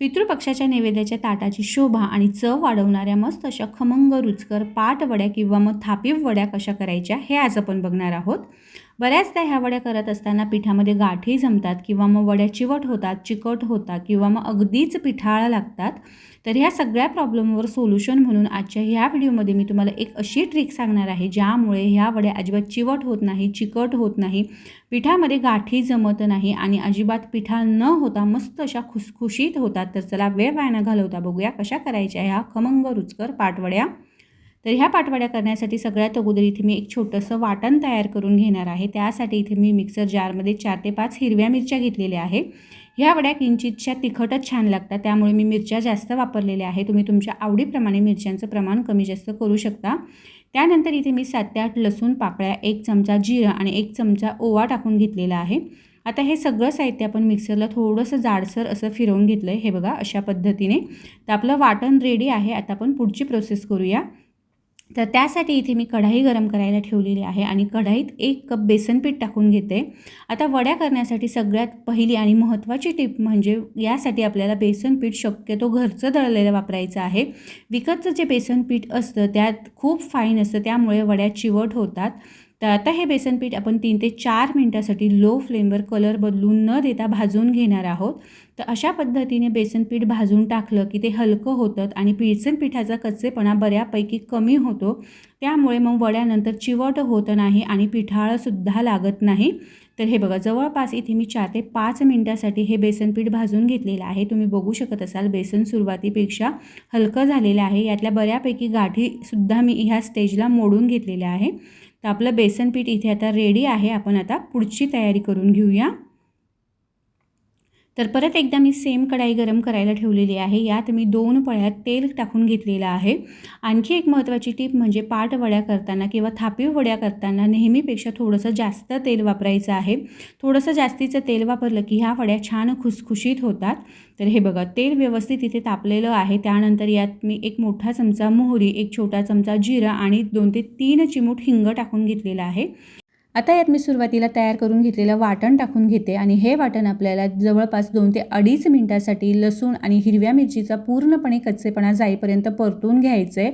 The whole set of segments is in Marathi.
पितृपक्षाच्या नैवेद्याच्या ताटाची शोभा आणि चव वाढवणाऱ्या मस्त अशा खमंग रुचकर पाट वड्या किंवा मग थापीव वड्या कशा करायच्या हे आज आपण बघणार आहोत. बऱ्याचदा ह्या वड्या करत असताना पिठामध्ये गाठी जमतात किंवा मग वड्या चिवट होतात चिकट होतात किंवा मग अगदीच पिठाळा लागतात तर ह्या सगळ्या प्रॉब्लेमवर सोल्युशन म्हणून आजच्या ह्या व्हिडिओमध्ये मी तुम्हाला एक अशी ट्रिक सांगणार आहे ज्यामुळे ह्या वड्या अजिबात चिवट होत नाही चिकट होत नाही पिठामध्ये गाठी जमत नाही आणि अजिबात पिठा न होता मस्त अशा खुसखुशीत होतात. तर चला वेळ वाया न घालवता बघूया कशा करायच्या ह्या खमंग रुचकर पाटवड्या. तर ह्या पाठवाड्या करण्यासाठी सगळ्यात अगोदर इथे मी एक छोटंसं वाटण तयार करून घेणार आहे. त्यासाठी इथे मी मिक्सर जारमध्ये चार ते पाच हिरव्या मिरच्या घेतलेल्या आहे ह्या वड्या किंचितच्या तिखटच छान लागतात. त्यामुळे मी मिरच्या जास्त वापरलेल्या आहे तुम्ही तुमच्या आवडीप्रमाणे मिरच्यांचं प्रमाण कमी जास्त करू शकता. त्यानंतर इथे मी सात ते आठ लसूण पाकळ्या एक चमचा जिरं आणि एक चमचा ओवा टाकून घेतलेला आहे. आता हे सगळं साहित्य आपण मिक्सरला थोडंसं जाडसर असं फिरवून घेतलं आहे हे बघा अशा पद्धतीने. तर आपलं वाटण रेडी आहे. आता आपण पुढची प्रोसेस करूया. तर त्यासाठी इथे मी कढाई गरम करायला ठेवलेली आहे आणि कढाईत एक कप बेसन पीठ टाकून घेते. आता वड्या करण्यासाठी सगळ्यात पहिली आणि महत्त्वाची टिप म्हणजे यासाठी आपल्याला बेसन पीठ शक्यतो घरचं दळलेलं वापरायचं आहे. विकतचं जे बेसन पीठ असतं त्यात खूप फाईन असतं त्यामुळे वड्या चिवट होतात. तर आता हे बेसन पीठ आपण तीन ते चार मिनटासाठी लो फ्लेमवर कलर बदलून न देता भाजून घेणार आहोत. तर अशा पद्धतीने बेसन पीठ भाजून टाकलं की ते हलकं होतं आणि बेसन पिठाचा कच्चेपणा बऱ्यापैकी कमी होतो. त्यामुळे मग वड्यानंतर चिवट होत नाही आणि पिठाळंसुद्धा लागत नाही. तर हे बघा जवळपास इथे मी चार ते पाच मिनटासाठी हे बेसन पीठ भाजून घेतलेलं आहे. तुम्ही बघू शकत असाल बेसन सुरुवातीपेक्षा हलकं झालेलं आहे. यातल्या बऱ्यापैकी गाठीसुद्धा मी ह्या स्टेजला मोडून घेतलेल्या आहे. तर आपलं बेसन पीठ इथे आता रेडी आहे. आपण आता पुढची तयारी करून घेऊया. तर परत एकदा मी सेम कढाई गरम करायला ठेवलेली आहे. यात मी दोन पळ्यात तेल टाकून घेतलेलं आहे. आणखी एक महत्त्वाची टीप म्हणजे पाट वड्या करताना किंवा थापीव वड्या करताना नेहमीपेक्षा थोडंसं जास्त तेल वापरायचं आहे. थोडंसं जास्तीचं तेल वापरलं की ह्या वड्या छान खुसखुशीत होतात. तर हे बघा तेल व्यवस्थित इथे तापलेलं आहे. त्यानंतर यात मी एक मोठा चमचा मोहरी एक छोटा चमचा जिरा आणि दोन ते तीन चिमूट हिंग टाकून घेतलेला आहे. आता यात मी सुरुवातीला तयार करून घेतलेलं वाटण टाकून घेते आणि हे वाटण आपल्याला जवळपास दोन ते अडीच मिनटासाठी लसूण आणि हिरव्या मिरचीचा पूर्णपणे कच्चेपणा जाईपर्यंत परतून घ्यायचं. आहे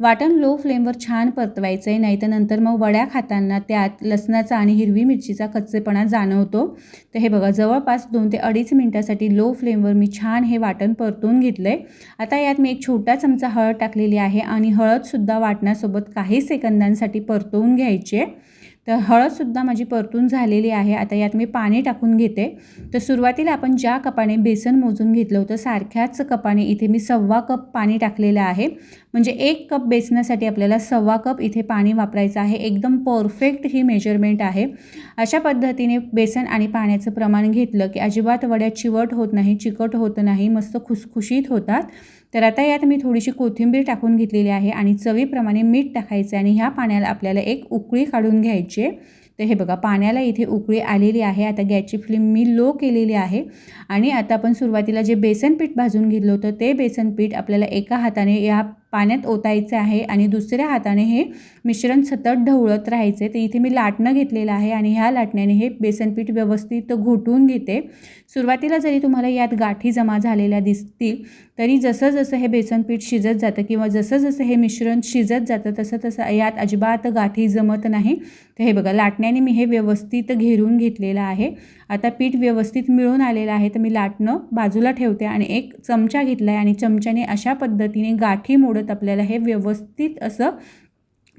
वाटण लो फ्लेमवर छान परतवायचं आहे नाही तर नंतर मग वड्या खाताना त्यात लसणाचा आणि हिरवी मिरचीचा कच्चेपणा जाणवतो. तर हे बघा जवळपास दोन ते अडीच मिनटासाठी लो फ्लेमवर मी छान हे वाटण परतून घेतलं. आहे आता यात मी एक छोटा चमचा हळद टाकलेली आहे आणि हळदसुद्धा वाटण्यासोबत काही सेकंदांसाठी परतवून घ्यायची. आहे तर हळदसुद्धा माझी परतून झालेली आहे. आता यात मी पाणी टाकून घेते. तर सुरुवातीला आपण ज्या कपाने बेसन मोजून घेतलं होतं सारख्याच कपाने इथे मी सव्वा कप पाणी टाकलेलं आहे. म्हणजे एक कप बेसनासाठी आपल्याला सव्वा कप इथे पाणी वापरायचं आहे. एकदम परफेक्ट ही मेजरमेंट आहे. अशा पद्धतीने बेसन आणि पाण्याचं प्रमाण घेतलं की अजिबात वड्या चिवट होत नाही चिकट होत नाही मस्त खुसखुशीत होतात. तर आता यात मी थोडीशी कोथिंबीर टाकून घेतलेली आहे आणि चवीप्रमाणे मीठ टाकायचं आणि ह्या पाण्याला आपल्याला एक उकळी काढून घ्यायची तर हे बघा पाण्याला इथे उकळी आलेली आहे. आता गॅसची फ्लेम मी लो केलेली आहे आणि आता आपण सुरुवातीला जे बेसन पीठ भाजून घेतलं होतं ते बेसन पीठ आपल्याला एका हाताने या पाण्यात ओतायचं आहे आणि दुसऱ्या हाताने हे मिश्रण सतत ढवळत राहायचे. तर इथे मी लाटणं घेतलेलं आहे आणि ह्या लाटण्याने हे बेसनपीठ व्यवस्थित घोटून घेते. सुरुवातीला जरी तुम्हाला यात गाठी जमा झालेल्या दिसतील तरी जसं जसं हे बेसनपीठ शिजत जातं किंवा जसं जसं हे मिश्रण शिजत जातं तसं तसं यात अजिबात गाठी जमत नाही. तर हे बघा लाटण्याने मी हे व्यवस्थित घेरून घेतलेलं आहे. आता पीठ व्यवस्थित मिळून आलेलं आहे. तर मी लाटणं बाजूला ठेवते आणि एक चमचा घेतला आहे आणि चमच्याने अशा पद्धतीने गाठी मोडत आपल्याला हे व्यवस्थित असं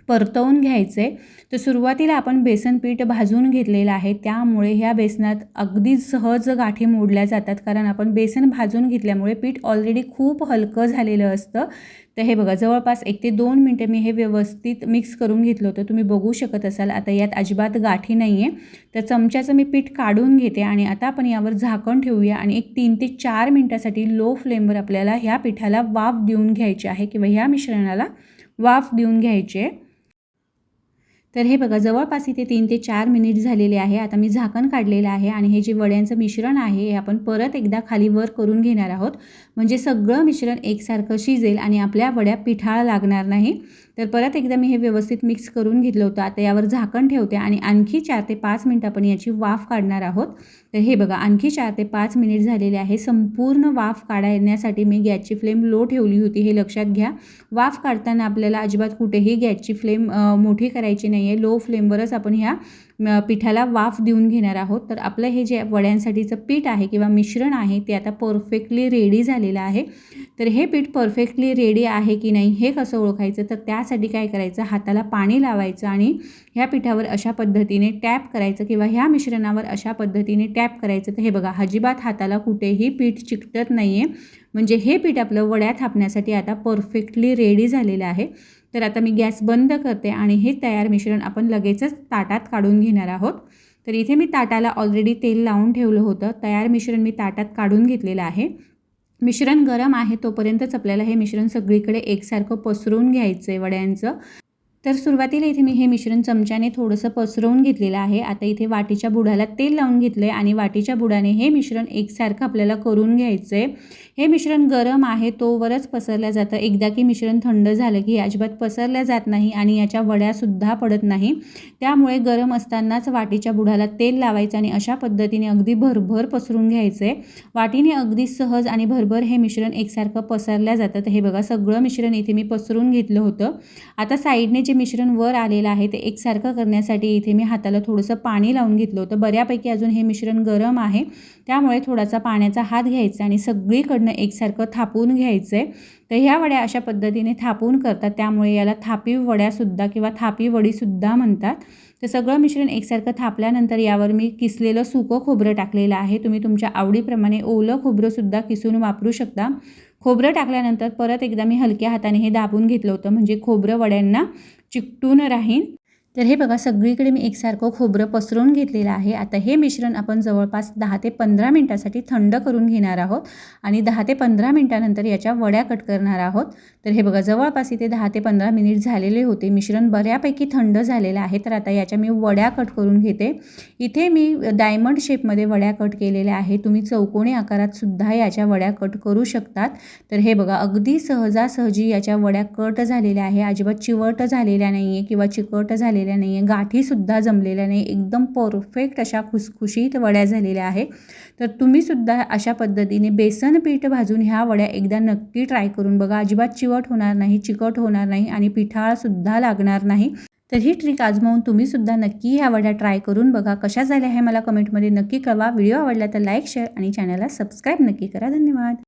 परतवून घ्यायचे. तर सुरुवातीला आपण बेसन पीठ भाजून घेतलेलं आहे. त्यामुळे ह्या बेसनात अगदी सहज गाठी मोडल्या जातात. कारण आपण बेसन भाजून घेतल्यामुळे पीठ ऑलरेडी खूप हलकं झालेलं असतं. तर हे बघा जवळपास एक ते दोन मिनटं मी हे व्यवस्थित मिक्स करून घेतलं होतं. तुम्ही बघू शकत असाल आता यात अजिबात गाठी नाही आहे तर चमच्याचं मी पीठ काढून घेते आणि आता आपण यावर झाकण ठेवूया आणि एक तीन ते चार मिनटासाठी लो फ्लेमवर आपल्याला ह्या पिठाला वाफ देऊन घ्यायची आहे किंवा ह्या मिश्रणाला वाफ देऊन घ्यायची. आहे तर हे बघा जवळपास इथे तीन ते चार मिनिट झालेले आहे. आता मी झाकण काढलेलं आहे आणि हे जे वड्यांचं मिश्रण आहे हे आपण परत एकदा खाली वर करून घेणार आहोत. म्हणजे सगळं मिश्रण एकसारखं शिजेल आणि आपल्या वड्या पिठाळा लागणार नाही. तर परत एकदा मी हे व्यवस्थित मिक्स करून घेतलं होतं. आता यावर झाकण ठेवते आणि आणखी चार ते पाच मिनटं आपण याची वाफ काढणार आहोत. तर हे बघा आणखी चार ते पाच मिनिट झालेले आहे. संपूर्ण वाफ काढण्यासाठी मी गॅसची फ्लेम लो ठेवली होती. हे लक्षात घ्या. वाफ काढताना आपल्याला अजिबात कुठेही गॅसची फ्लेम मोठी करायची नाही आहे लो फ्लेमवरच आपण ह्या पिठाला वाफ देऊन घेणार आहोत. तर आपलं हे जे वड्यांसाठीचं पीठ आहे किंवा मिश्रण आहे ते आता परफेक्टली रेडी झालेलं आहे. तर हे पीठ परफेक्टली रेडी आहे की नाही हे कसं ओळखायचं? तर त्यासाठी काय करायचं? हाताला पाणी लावायचं आणि ह्या पिठावर अशा पद्धतीने टॅप करायचं किंवा ह्या मिश्रणावर अशा पद्धतीने टॅप करायचं. तर हे बघा अजिबात हाताला कुठेही पीठ चिकटत नाही आहे म्हणजे हे पीठ आपलं वड्या थापण्यासाठी आता परफेक्टली रेडी झालेलं आहे. तर आता मी गॅस बंद करते आणि हे तयार मिश्रण आपण लगेचच ताटात काढून घेणार आहोत. तर इथे मी ताटाला ऑलरेडी तेल लावून ठेवलं होतं. तयार मिश्रण मी ताटात काढून घेतलेलं आहे. मिश्रण गरम आहे तोपर्यंतच आपल्याला हे मिश्रण सगळीकडे एकसारखं पसरवून घ्यायचं आहे वड्यांचं. तर सुरुवातीला इथे मी हे मिश्रण चमच्याने थोडंसं पसरवून घेतलेलं आहे. आता इथे वाटीच्या बुडाला तेल लावून घेतलं आहे आणि वाटीच्या बुडाने हे मिश्रण एकसारखं आपल्याला करून घ्यायचं आहे हे मिश्रण गरम आहे तोवरच पसरलं जातं. एकदा की मिश्रण थंड झालं की अजिबात पसरल्या जात नाही आणि याच्या वड्यासुद्धा पडत नाही. त्यामुळे गरम असतानाच वाटीच्या बुडाला तेल लावायचं आणि अशा पद्धतीने अगदी भरभर पसरून घ्यायचं आहे वाटीने अगदी सहज आणि भरभर हे मिश्रण एकसारखं पसरल्या जातं. तर हे बघा सगळं मिश्रण इथे मी पसरून घेतलं होतं. आता साईडने जे मिश्रण वर आलेलं आहे ते एकसारखं करण्यासाठी इथे मी हाताला थोडंसं पाणी लावून घेतलं होतं. बऱ्यापैकी अजून हे मिश्रण गरम आहे. त्यामुळे थोडासा पाण्याचा हात घ्यायचा आणि सगळीकडनं एकसारखं थापून घ्यायचं आहे तर ह्या वड्या अशा पद्धतीने थापून करतात. त्यामुळे याला थापीव वड्यासुद्धा किंवा थापी वडीसुद्धा म्हणतात. तर सगळं मिश्रण एकसारखं थापल्यानंतर यावर मी किसलेलं सुकं खोबरं टाकलेलं आहे. तुम्ही तुमच्या आवडीप्रमाणे ओलं खोबरंसुद्धा किसून वापरू शकता. खोबरं टाकल्यानंतर परत एकदा मी हलक्या हाताने हे दाबून घेतलं होतं. म्हणजे खोबरं वड्यांना चिकटून राहीन. तर हे बघा सगळीकडे मी एकसारखं खोबरं पसरून घेतलेलं आहे. आता हे मिश्रण आपण जवळपास दहा ते पंधरा मिनटासाठी थंड करून घेणार आहोत आणि दहा ते पंधरा मिनटानंतर याच्या वड्या कट करणार आहोत. तर हे बघा जवळपास इथे दहा ते पंधरा मिनिट झालेले होते. मिश्रण बऱ्यापैकी थंड झालेलं आहे. तर आता याच्या मी वड्या कट करून घेते. इथे मी डायमंड शेपमध्ये वड्या कट केलेल्या आहे तुम्ही चौकोनी आकारात सुद्धा याच्या वड्या कट करू शकतात. तर हे बघा अगदी सहजासहजी याच्या वड्या कट झालेल्या आहे. अजिबात चिवट झालेल्या नाही आहे किंवा चिकट झालेल्या झालेल्या नाही आहे गाठीसुद्धा जमलेल्या नाही. एकदम परफेक्ट अशा खुसखुशीत वड्या झालेल्या आहे तर तुम्हीसुद्धा अशा पद्धतीने बेसन पीठ भाजून ह्या वड्या एकदा नक्की ट्राय करून बघा. अजिबात चिवट होणार नाही चिकट होणार नाही आणि पिठाळासुद्धा लागणार नाही. तर ही ट्रिक आजमावून तुम्हीसुद्धा नक्की ह्या वड्या ट्राय करून बघा. कशा झाल्या हे मला कमेंटमध्ये नक्की कळवा. व्हिडिओ आवडला तर लाईक शेअर आणि चॅनलला सबस्क्राईब नक्की करा. धन्यवाद.